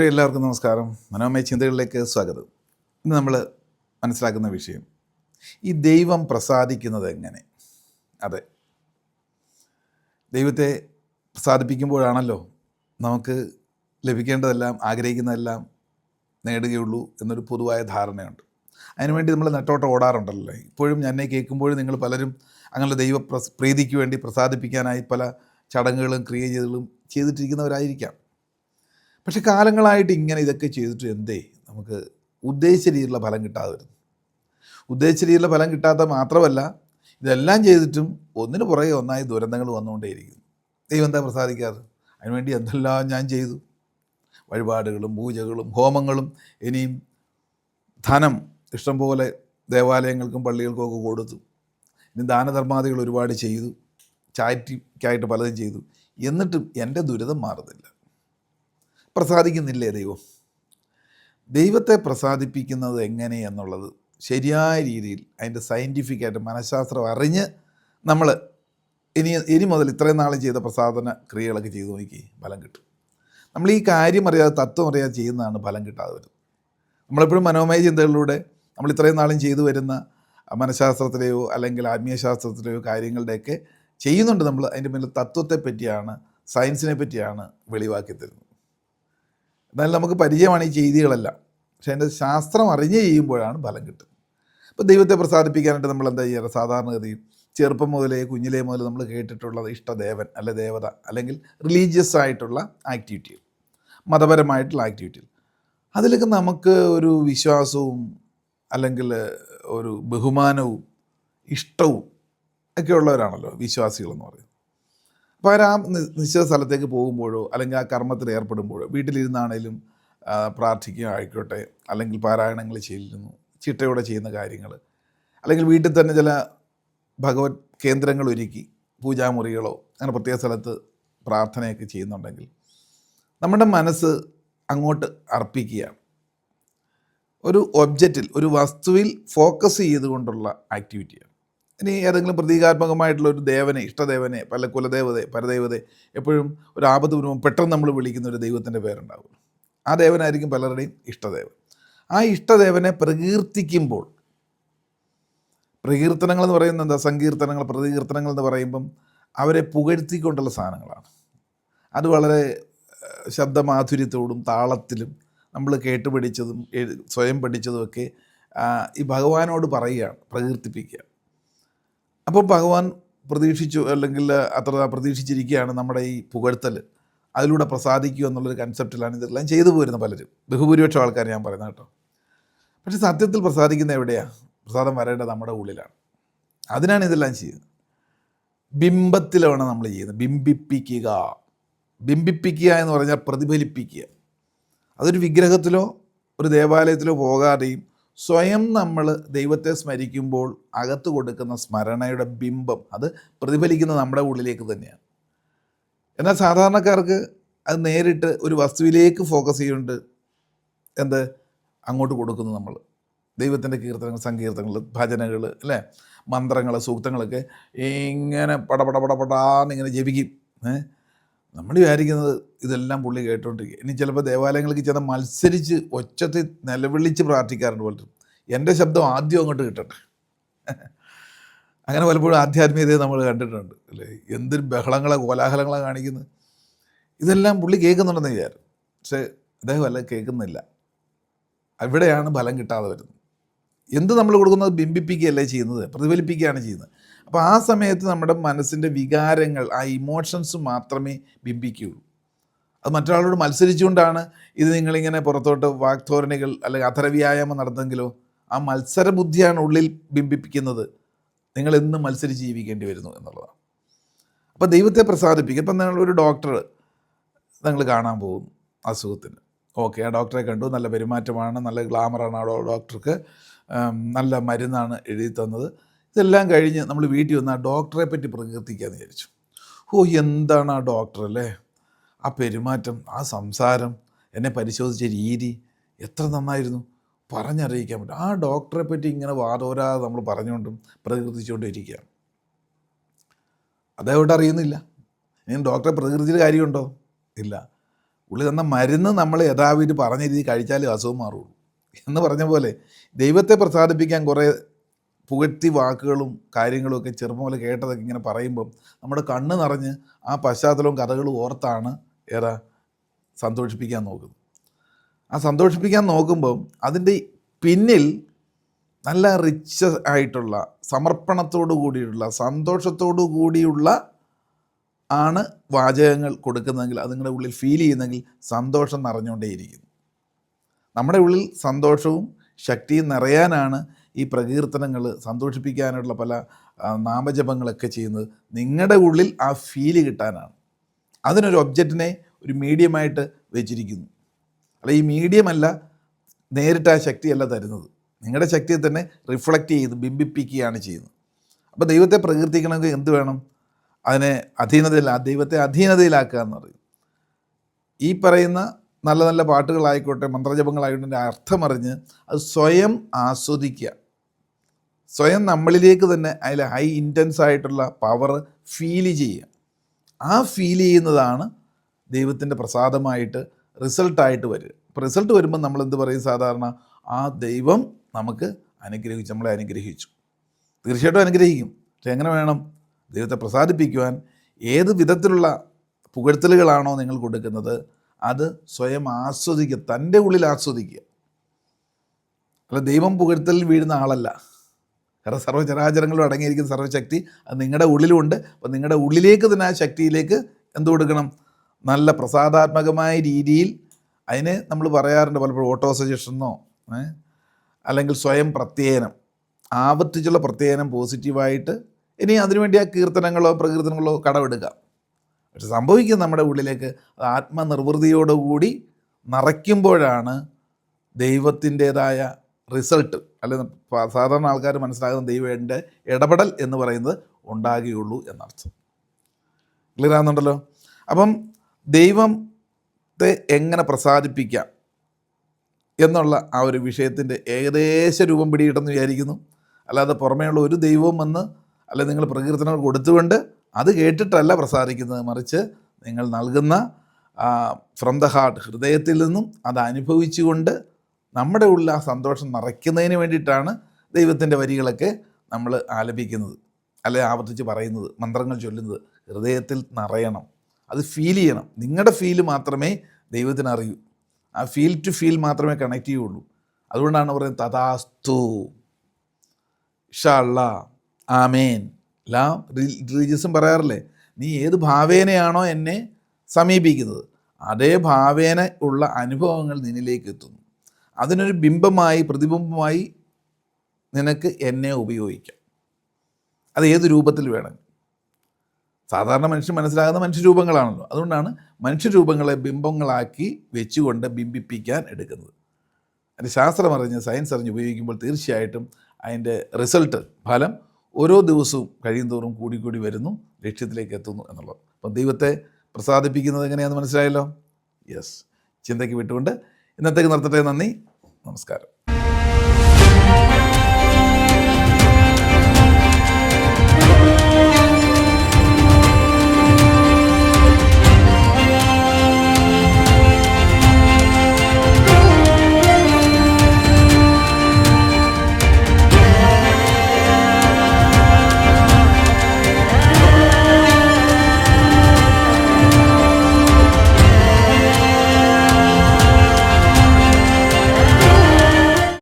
പ്രിയമുള്ളവരെ എല്ലാവർക്കും നമസ്കാരം. മനോമയ ചിന്തകളിലേക്ക് സ്വാഗതം. ഇന്ന് നമ്മൾ മനസ്സിലാക്കുന്ന വിഷയം ഈ ദൈവം പ്രസാദിക്കുന്നത് എങ്ങനെ? അതെ. ദൈവത്തെ പ്രസാദിപ്പിക്കുമ്പോഴാണല്ലോ നമുക്ക് ലഭിക്കേണ്ടതെല്ലാം ആഗ്രഹിക്കുന്നതെല്ലാം നേടുകയുള്ളൂ എന്നൊരു പൊതുവായ ധാരണയുണ്ട്. അതിനുവേണ്ടി നമ്മൾ നെട്ടോട്ടം ഓടാറുണ്ടല്ലോ. ഇപ്പോഴും എന്നെ കേൾക്കുമ്പോഴും നിങ്ങൾ പലരും അങ്ങനെ ദൈവ പ്രീതിക്ക് വേണ്ടി പ്രസാദിപ്പിക്കാനായി പല ചടങ്ങുകളും ക്രിയകളും ചെയ്തിട്ടിരിക്കുന്നവരായിരിക്കാം. പക്ഷെ കാലങ്ങളായിട്ട് ഇങ്ങനെ ഇതൊക്കെ ചെയ്തിട്ട് എന്തേ? നമുക്ക് ഉദ്ദേശിച്ച രീതിയിലുള്ള ഫലം കിട്ടാതെ വരുന്നു. ഉദ്ദേശിച്ച രീതിയിലുള്ള ഫലം കിട്ടാത്ത മാത്രമല്ല ഇതെല്ലാം ചെയ്തിട്ടും ഒന്നിനു പുറകെ ഒന്നായി ദുരന്തങ്ങൾ വന്നുകൊണ്ടേയിരിക്കുന്നു. ദൈവം എന്താ പ്രസാദിക്കാറ്? അതിനുവേണ്ടി എന്തെല്ലാം ഞാൻ ചെയ്തു? വഴിപാടുകളും പൂജകളും ഹോമങ്ങളും ഇനിയും ധനം ഇഷ്ടംപോലെ ദേവാലയങ്ങൾക്കും പള്ളികൾക്കും ഒക്കെ കൊടുത്തു. ഇനി ദാനധർമാദികൾ ഒരുപാട് ചെയ്തു. ചാരിറ്റിക്കായിട്ട് പലതും ചെയ്തു. എന്നിട്ടും എന്റെ ദുരിതം മാറുന്നില്ല. പ്രസാദിക്കുന്നില്ലേ ദൈവം? ദൈവത്തെ പ്രസാദിപ്പിക്കുന്നത് എങ്ങനെ എന്നുള്ളത് ശരിയായ രീതിയിൽ അതിന്റെ സയന്റിഫിക്കായിട്ട് മനഃശാസ്ത്രം അറിഞ്ഞ് നമ്മൾ ഇനി ഇനി മുതൽ ഇത്രയും നാൾ ചെയ്ത പ്രസാദന ക്രിയകളൊക്കെ ചെയ്തു നോക്കി ഫലം കിട്ടും. നമ്മൾ ഈ കാര്യം അറിയാതെ തത്വം അറിയാതെ ചെയ്യുന്നതാണ് ഫലം കിട്ടാതെ വരുന്നത് നമ്മളെപ്പോഴും മനോമയ ചിന്തകളിലൂടെ നമ്മൾ ഇത്രയും നാളും ചെയ്തു വരുന്ന മനഃശാസ്ത്രത്തിലെയോ അല്ലെങ്കിൽ ആത്മീയശാസ്ത്രത്തിലെയോ കാര്യങ്ങളുടെയൊക്കെ ചെയ്യുന്നുണ്ട് നമ്മൾ. അതിന്റെ മേലെ തത്വത്തെ പറ്റിയാണ് സയൻസിനെ പറ്റിയാണ് വെളിവാക്കി തരുന്നത്. എന്നാൽ നമുക്ക് പരിചയമാണ് ഈ ചെയ്തികളെല്ലാം. പക്ഷേ അതിന്റെ ശാസ്ത്രം അറിഞ്ഞ് ചെയ്യുമ്പോഴാണ് ഫലം കിട്ടുന്നത് അപ്പോൾ ദൈവത്തെ പ്രസാദിപ്പിക്കാനായിട്ട് നമ്മൾ എന്താ ചെയ്യാറ് സാധാരണഗതിയിൽ ചെറുപ്പം മുതലേ കുഞ്ഞിലേ മുതൽ നമ്മൾ കേട്ടിട്ടുള്ളത് ഇഷ്ടദേവൻ അല്ലെ ദേവത അല്ലെങ്കിൽ റിലീജിയസ് ആയിട്ടുള്ള ആക്ടിവിറ്റികൾ മതപരമായിട്ടുള്ള ആക്ടിവിറ്റികൾ അതിലൊക്കെ നമുക്ക് ഒരു വിശ്വാസവും അല്ലെങ്കിൽ ഒരു ബഹുമാനവും ഇഷ്ടവും ഒക്കെ ഉള്ളവരാണല്ലോ വിശ്വാസികളെന്ന് പറയുന്നത്. അപ്പോൾ ആ നിശ്ചിത സ്ഥലത്തേക്ക് പോകുമ്പോഴോ അല്ലെങ്കിൽ ആ കർമ്മത്തിൽ ഏർപ്പെടുമ്പോഴോ വീട്ടിലിരുന്നാണേലും പ്രാർത്ഥിക്കുക ആയിക്കോട്ടെ അല്ലെങ്കിൽ പാരായണങ്ങൾ ചെയ്യുന്നു ചിട്ടയോടെ ചെയ്യുന്ന കാര്യങ്ങൾ അല്ലെങ്കിൽ വീട്ടിൽ തന്നെ ചില ഭഗവത് കേന്ദ്രങ്ങൾ ഒരുക്കി പൂജാമുറികളോ അങ്ങനെ പ്രത്യേക സ്ഥലത്ത് പ്രാർത്ഥനയൊക്കെ ചെയ്യുന്നുണ്ടെങ്കിൽ നമ്മുടെ മനസ്സ് അങ്ങോട്ട് അർപ്പിക്കുകയാണ്. ഒരു ഒബ്ജക്റ്റിൽ ഒരു വസ്തുവിൽ ഫോക്കസ് ചെയ്തുകൊണ്ടുള്ള ആക്ടിവിറ്റിയാണ് ഇനി ഏതെങ്കിലും പ്രതീകാത്മകമായിട്ടുള്ള ഒരു ദേവനെ ഇഷ്ടദേവനെ പല കുലദേവതയെ പരദേവതയെ എപ്പോഴും ഒരു ആപത്ത് വരുമ്പോൾ പെട്ടെന്ന് നമ്മൾ വിളിക്കുന്ന ഒരു ദൈവത്തിന്റെ പേരുണ്ടാവും ആ ദേവനായിരിക്കും പലരുടെയും ഇഷ്ടദേവൻ. ആ ഇഷ്ടദേവനെ പ്രകീർത്തിക്കുമ്പോൾ പ്രകീർത്തനങ്ങൾ എന്ന് പറയുന്നത് എന്താ? സങ്കീർത്തനങ്ങൾ പ്രതികീർത്തനങ്ങൾ എന്ന് പറയുമ്പം അവരെ പുകഴ്ത്തിക്കൊണ്ടുള്ള സാധനങ്ങളാണ്. അത് വളരെ ശബ്ദമാധുര്യത്തോടും താളത്തിലും നമ്മൾ കേട്ടുപഠിച്ചതും എഴു- സ്വയം പഠിച്ചതുമൊക്കെ ഈ ഭഗവാനോട് പറയുകയാണ് പ്രകീർത്തിപ്പിക്കുക അപ്പോൾ ഭഗവാൻ പ്രതീക്ഷിച്ചു അല്ലെങ്കിൽ അത്ര പ്രതീക്ഷിച്ചിരിക്കുകയാണ് നമ്മുടെ ഈ പുകഴ്ത്തൽ. അതിലൂടെ പ്രസാദിക്കുക എന്നുള്ളൊരു കൺസെപ്റ്റിലാണ് ഇതെല്ലാം ചെയ്തു പോരുന്നത് പലരും. ബഹുഭൂരിപക്ഷം ആൾക്കാർ ഞാൻ പറയുന്നത് കേട്ടോ. പക്ഷെ സത്യത്തിൽ പ്രസാദിക്കുന്ന എവിടെയാണ് പ്രസാദം വരേണ്ടത് നമ്മുടെ ഉള്ളിലാണ്. അതിനാണ് ഇതെല്ലാം ചെയ്യുന്നത്. ബിംബത്തിലാണ് നമ്മൾ ചെയ്യുന്നത്. ബിംബിപ്പിക്കുക. ബിംബിപ്പിക്കുക എന്ന് പറഞ്ഞാൽ പ്രതിഫലിപ്പിക്കുക. അതൊരു വിഗ്രഹത്തിലോ ഒരു ദേവാലയത്തിലോ പോകാതെയും സ്വയം നമ്മൾ ദൈവത്തെ സ്മരിക്കുമ്പോൾ അകത്ത് കൊടുക്കുന്ന സ്മരണയുടെ ബിംബം അത് പ്രതിഫലിക്കുന്നത് നമ്മുടെ ഉള്ളിലേക്ക് തന്നെയാണ്. എന്നാൽ സാധാരണക്കാർക്ക് അത് നേരിട്ട് ഒരു വസ്തുവിലേക്ക് ഫോക്കസ് ചെയ്യുന്നുണ്ട്. എന്ത്? അങ്ങോട്ട് കൊടുക്കുന്നു നമ്മൾ. ദൈവത്തിന്റെ കീർത്തനങ്ങൾ സങ്കീർത്തനങ്ങൾ ഭജനകൾ അല്ലേ? മന്ത്രങ്ങൾ സൂക്തങ്ങളൊക്കെ ഇങ്ങനെ പടപടപടപടാന്ന് ഇങ്ങനെ ജപിക്കും. ഏ? നമ്മൾ വിചാരിക്കുന്നത് ഇതെല്ലാം പുള്ളി കേട്ടോണ്ടിരിക്കുക. ഇനി ചിലപ്പോൾ ദേവാലയങ്ങൾക്ക് ചെന്ന മത്സരിച്ച് ഒച്ചത്തിൽ നിലവിളിച്ച് പ്രാർത്ഥിക്കാറുണ്ട് പലരും എന്റെ ശബ്ദം ആദ്യം അങ്ങോട്ട് കിട്ടട്ടെ. അങ്ങനെ പലപ്പോഴും ആധ്യാത്മികതയെ നമ്മൾ കണ്ടിട്ടുണ്ട് അല്ലേ? എന്തൊരു ബഹളങ്ങളെ കോലാഹലങ്ങളെ കാണിക്കുന്നു ഇതെല്ലാം പുള്ളി കേൾക്കുന്നുണ്ടെന്ന് വിചാരം പക്ഷേ അദ്ദേഹം അല്ല കേൾക്കുന്നില്ല. അവിടെയാണ് ഫലം കിട്ടാതെ വരുന്നത്. എന്ത് നമ്മൾ കൊടുക്കുന്നത്? ബിംബിപ്പിക്കുകയല്ലേ ചെയ്യുന്നത്? പ്രതിഫലിപ്പിക്കുകയാണ് ചെയ്യുന്നത്. അപ്പോൾ ആ സമയത്ത് നമ്മുടെ മനസ്സിന്റെ വികാരങ്ങൾ ആ ഇമോഷൻസ് മാത്രമേ ബിംബിക്കുകയുള്ളൂ. അത് മറ്റൊരാളോട് മത്സരിച്ചുകൊണ്ടാണ് ഇത് നിങ്ങളിങ്ങനെ പുറത്തോട്ട് വാക്ധോരണികൾ അല്ലെങ്കിൽ അധരവ്യായാമം നടന്നെങ്കിലോ ആ മത്സര ബുദ്ധിയാണ് ഉള്ളിൽ ബിംബിപ്പിക്കുന്നത്. നിങ്ങൾ എന്നും മത്സരിച്ച് ജീവിക്കേണ്ടി വരുന്നു എന്നുള്ളതാണ്. അപ്പോൾ ദൈവത്തെ പ്രസാദിപ്പിക്കുക ഇപ്പം നിങ്ങൾ ഒരു ഡോക്ടർ നിങ്ങൾ കാണാൻ പോകും അസുഖത്തിന്. ഓക്കെ ആ ഡോക്ടറെ കണ്ടു. നല്ല പെരുമാറ്റമാണ് നല്ല ഗ്ലാമറാണ് ആ ഡോക്ടർക്ക് നല്ല മരുന്നാണ് എഴുതി തന്നത്. ഇതെല്ലാം കഴിഞ്ഞ് നമ്മൾ വീട്ടിൽ വന്ന് ആ ഡോക്ടറെ പറ്റി പ്രകീർത്തിക്കാന്ന് വിചാരിച്ചു. ഓ എന്താണ് ആ ഡോക്ടർ അല്ലേ? ആ പെരുമാറ്റം ആ സംസാരം എന്നെ പരിശോധിച്ച രീതി എത്ര നന്നായിരുന്നു. പറഞ്ഞറിയിക്കാൻ പറ്റും. ആ ഡോക്ടറെ പറ്റി ഇങ്ങനെ വാതോരാതെ നമ്മൾ പറഞ്ഞുകൊണ്ടും പ്രകീർത്തിച്ചുകൊണ്ടും ഇരിക്കുകയാണ് അതേവിടെ അറിയുന്നില്ല? ഇനി ഡോക്ടറെ പ്രകൃതിയിൽ കാര്യമുണ്ടോ? ഇല്ല. ഉള്ളിൽ തന്ന മരുന്ന് നമ്മൾ യഥാവിധി പറഞ്ഞ രീതി കഴിച്ചാലേ അസുഖം മാറുള്ളൂ എന്ന് പറഞ്ഞ പോലെ ദൈവത്തെ പ്രസാദിപ്പിക്കാൻ കുറേ പുകഴ്ത്തി വാക്കുകളും കാര്യങ്ങളും ഒക്കെ ചെറുപ്പം മുതൽ കേട്ടതൊക്കെ ഇങ്ങനെ പറയുമ്പം നമ്മുടെ കണ്ണ് നിറഞ്ഞ് ആ പശ്ചാത്തലവും കഥകളും ഓർത്താണ് ഏറെ സന്തോഷിപ്പിക്കാൻ നോക്കുന്നത്. ആ സന്തോഷിപ്പിക്കാൻ നോക്കുമ്പം അതിന്റെ പിന്നിൽ നല്ല റിച്ച് ആയിട്ടുള്ള സമർപ്പണത്തോടു കൂടിയുള്ള സന്തോഷത്തോടു കൂടിയുള്ള ആണ് വാചകങ്ങൾ കൊടുക്കുന്നതെങ്കിൽ അത് നിങ്ങളുടെ ഉള്ളിൽ ഫീൽ ചെയ്യുന്നെങ്കിൽ സന്തോഷം നിറഞ്ഞുകൊണ്ടേയിരിക്കുന്നു. നമ്മുടെ ഉള്ളിൽ സന്തോഷവും ശക്തിയും നിറയാനാണ് ഈ പ്രകീർത്തനങ്ങൾ സന്തോഷിപ്പിക്കാനുള്ള പല നാമജപങ്ങളൊക്കെ ചെയ്യുന്നത് നിങ്ങളുടെ ഉള്ളിൽ ആ ഫീൽ കിട്ടാനാണ്. അതിനൊരു ഒബ്ജക്റ്റിനെ ഒരു മീഡിയമായിട്ട് വെച്ചിരിക്കുന്നു. അല്ല ഈ മീഡിയമല്ല നേരിട്ട് ആ ശക്തിയല്ല തരുന്നത്. നിങ്ങളുടെ ശക്തിയെ തന്നെ റിഫ്ലക്റ്റ് ചെയ്ത് ബിംബിപ്പിക്കുകയാണ് ചെയ്യുന്നത്. അപ്പോൾ ദൈവത്തെ പ്രകീർത്തിക്കണമെങ്കിൽ എന്ത് വേണം? അതിനെ അധീനതയിൽ ദൈവത്തെ അധീനതയിലാക്കുക എന്ന് പറയും. ഈ പറയുന്ന നല്ല നല്ല പാട്ടുകളായിക്കോട്ടെ മന്ത്രജപങ്ങളായിക്കോട്ടെ അർത്ഥമറിഞ്ഞ് അത് സ്വയം ആസ്വദിക്കുക. സ്വയം നമ്മളിലേക്ക് തന്നെ അതിൽ ഹൈ ഇന്റൻസ് ആയിട്ടുള്ള പവർ ഫീൽ ചെയ്യുക. ആ ഫീൽ ചെയ്യുന്നതാണ് ദൈവത്തിന്റെ പ്രസാദമായിട്ട് റിസൾട്ടായിട്ട് വരിക. അപ്പോൾ റിസൾട്ട് വരുമ്പോൾ നമ്മൾ എന്ത് പറയും? സാധാരണ ആ ദൈവം നമുക്ക് അനുഗ്രഹിച്ചു നമ്മളെ അനുഗ്രഹിച്ചു. തീർച്ചയായിട്ടും അനുഗ്രഹിക്കും. പക്ഷെ എങ്ങനെ വേണം? ദൈവത്തെ പ്രസാദിപ്പിക്കുവാൻ ഏത് വിധത്തിലുള്ള പുകഴ്ത്തലുകളാണോ നിങ്ങൾ കൊടുക്കുന്നത്? അത് സ്വയം ആസ്വദിക്കുക തന്റെ ഉള്ളിൽ ആസ്വദിക്കുക. അല്ല ദൈവം പുകഴ്ത്തലിൽ വീഴുന്ന ആളല്ല. കാരണം സർവചരാചരങ്ങളും അടങ്ങിയിരിക്കുന്ന സർവശക്തി അത് നിങ്ങളുടെ ഉള്ളിലുണ്ട്. അപ്പോൾ നിങ്ങളുടെ ഉള്ളിലേക്ക് തന്നെ ആ ശക്തിയിലേക്ക് എന്ത് കൊടുക്കണം? നല്ല പ്രസാദാത്മകമായ രീതിയിൽ അതിന് നമ്മൾ പറയാറുണ്ട് പലപ്പോഴും ഓട്ടോ സജഷൻ എന്നോ അല്ലെങ്കിൽ സ്വയം പ്രത്യേകനം ആവർത്തിച്ചുള്ള പ്രത്യേകനം പോസിറ്റീവായിട്ട് ഇനി അതിനുവേണ്ടി ആ കീർത്തനങ്ങളോ പ്രകീർത്തനങ്ങളോ കടമെടുക്കാം. പക്ഷെ സംഭവിക്കുന്നത് നമ്മുടെ ഉള്ളിലേക്ക് ആത്മനിർവൃതിയോടുകൂടി നിറയ്ക്കുമ്പോഴാണ് ദൈവത്തിന്റേതായ റിസൾട്ട്. അല്ലെങ്കിൽ സാധാരണ ആൾക്കാർ മനസ്സിലാകുന്ന ദൈവന്റെ ഇടപെടൽ എന്ന് പറയുന്നത് ഉണ്ടാകുകയുള്ളൂ എന്നർത്ഥം. ക്ലിയർ ആകുന്നുണ്ടല്ലോ അപ്പം ദൈവത്തെ എങ്ങനെ പ്രസാദിപ്പിക്കാം എന്നുള്ള ആ ഒരു വിഷയത്തിന്റെ ഏകദേശ രൂപം പിടികിട്ടെന്ന് വിചാരിക്കുന്നു. അല്ലാതെ പുറമേയുള്ള ഒരു ദൈവവും വന്ന് അല്ലെ നിങ്ങൾ പ്രകീർത്തനങ്ങൾ കൊടുത്തുകൊണ്ട് അത് കേട്ടിട്ടല്ല പ്രസാദിക്കുന്നത്. മറിച്ച് നിങ്ങൾ നൽകുന്ന ഫ്രം ദ ഹാർട്ട് ഹൃദയത്തിൽ നിന്നും അത് അനുഭവിച്ചുകൊണ്ട് നമ്മുടെ ഉള്ളിൽ ആ സന്തോഷം നിറയ്ക്കുന്നതിന് വേണ്ടിയിട്ടാണ് ദൈവത്തിന്റെ വരികളൊക്കെ നമ്മൾ ആലപിക്കുന്നത്. അല്ലെ ആവർത്തിച്ച് പറയുന്നത് മന്ത്രങ്ങൾ ചൊല്ലുന്നത്. ഹൃദയത്തിൽ നിറയണം. അത് ഫീൽ ചെയ്യണം. നിങ്ങളുടെ ഫീൽ മാത്രമേ ദൈവത്തിന് അറിയൂ. ആ ഫീൽ ടു ഫീൽ മാത്രമേ കണക്ട് ചെയ്യുള്ളൂ. അതുകൊണ്ടാണ് പറയുന്നത് തഥാസ്തു ഷള്ള ആമേൻ. എല്ലാം റിലീജിയസും പറയാറില്ലേ? നീ ഏത് ഭാവേനയാണോ എന്നെ സമീപിക്കുന്നത് അതേ ഭാവേന ഉള്ള അനുഭവങ്ങൾ നിന്നിലേക്ക് എത്തുന്നു അതിനൊരു ബിംബമായി പ്രതിബിംബമായി നിനക്ക് എന്നെ ഉപയോഗിക്കാം. അത് ഏത് രൂപത്തിൽ വേണം? സാധാരണ മനുഷ്യൻ മനസ്സിലാകുന്ന മനുഷ്യരൂപങ്ങളാണല്ലോ. അതുകൊണ്ടാണ് മനുഷ്യരൂപങ്ങളെ ബിംബങ്ങളാക്കി വെച്ചുകൊണ്ട് ബിംബിപ്പിക്കാൻ എടുക്കുന്നത്. അതിന്റെ ശാസ്ത്രം അറിഞ്ഞ് സയൻസ് അറിഞ്ഞ് ഉപയോഗിക്കുമ്പോൾ തീർച്ചയായിട്ടും അതിന്റെ റിസൾട്ട് ഫലം ഓരോ ദിവസവും കഴിയുന്തോറും കൂടിക്കൂടി വരുന്നു ലക്ഷ്യത്തിലേക്ക് എത്തുന്നു എന്നുള്ളത്. അപ്പം ദൈവത്തെ പ്രസാദിപ്പിക്കുന്നത് എങ്ങനെയാണെന്ന് മനസ്സിലായല്ലോ? യെസ്. ചിന്തയ്ക്ക് വിട്ടുകൊണ്ട് ഇന്നത്തേക്ക് നിർത്തട്ടെ. നന്ദി. നമസ്കാരം.